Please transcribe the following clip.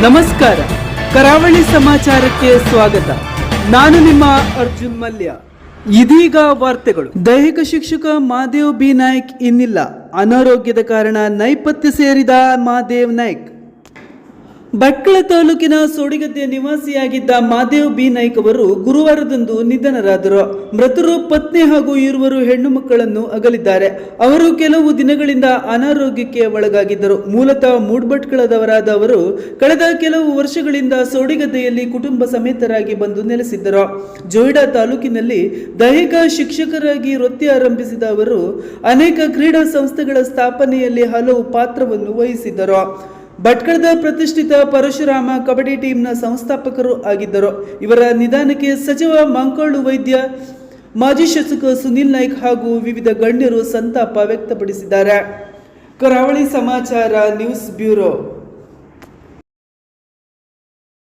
ನಮಸ್ಕಾರ. ಕರಾವಳಿ ಸಮಾಚಾರಕ್ಕೆ ಸ್ವಾಗತ. ನಾನು ನಿಮ್ಮ ಅರ್ಜುನ್ ಮಲ್ಯ. ಇದೀಗ ವಾರ್ತೆಗಳು. ದೈಹಿಕ ಶಿಕ್ಷಕ ಮಾದೇವ್ ಬಿ ನಾಯ್ಕ್ ಇನ್ನಿಲ್ಲ. ಅನಾರೋಗ್ಯದ ಕಾರಣ ನೈಪಥ್ಯ ಸೇರಿದ ಮಾದೇವ್ ನಾಯ್ಕ್. ಭಟ್ಕಳ ತಾಲೂಕಿನ ಸೋಡಿಗದ್ದೆ ನಿವಾಸಿಯಾಗಿದ್ದ ಮಾದೇವ್ ಬಿ. ನಾಯ್ಕ್ ಅವರು ಗುರುವಾರದಂದು ನಿಧನರಾದರು. ಮೃತರು ಪತ್ನಿ ಹಾಗೂ ಇರುವರು ಹೆಣ್ಣು ಮಕ್ಕಳನ್ನು ಅಗಲಿದ್ದಾರೆ. ಅವರು ಕೆಲವು ದಿನಗಳಿಂದ ಅನಾರೋಗ್ಯಕ್ಕೆ ಒಳಗಾಗಿದ್ದರು. ಮೂಲತಃ ಮೂಡ್ಭಟ್ಕಳದವರಾದ ಅವರು ಕಳೆದ ಕೆಲವು ವರ್ಷಗಳಿಂದ ಸೋಡಿಗದ್ದೆಯಲ್ಲಿ ಕುಟುಂಬ ಸಮೇತರಾಗಿ ಬಂದು ನೆಲೆಸಿದ್ದರು. ಜೋಯಿಡಾ ತಾಲೂಕಿನಲ್ಲಿ ದೈಹಿಕ ಶಿಕ್ಷಕರಾಗಿ ವೃತ್ತಿ ಆರಂಭಿಸಿದ ಅವರು ಅನೇಕ ಕ್ರೀಡಾ ಸಂಸ್ಥೆಗಳ ಸ್ಥಾಪನೆಯಲ್ಲಿ ಹಲವು ಪಾತ್ರವನ್ನು ವಹಿಸಿದ್ದರು. ಭಟ್ಕಳದ ಪ್ರತಿಷ್ಠಿತ ಪರಶುರಾಮ ಕಬಡ್ಡಿ ಟೀಮ್ನ ಸಂಸ್ಥಾಪಕರು ಆಗಿದ್ದರು. ಇವರ ನಿಧಾನಕ್ಕೆ ಸಚಿವ ಮಂಕೋಳು ವೈದ್ಯ, ಮಾಜಿ ಶಾಸಕ ಸುನಿಲ್ ನಾಯ್ಕ್ ಹಾಗೂ ವಿವಿಧ ಗಣ್ಯರು ಸಂತಾಪ ವ್ಯಕ್ತಪಡಿಸಿದ್ದಾರೆ. ಕರಾವಳಿ ಸಮಾಚಾರ ನ್ಯೂಸ್ ಬ್ಯೂರೋ.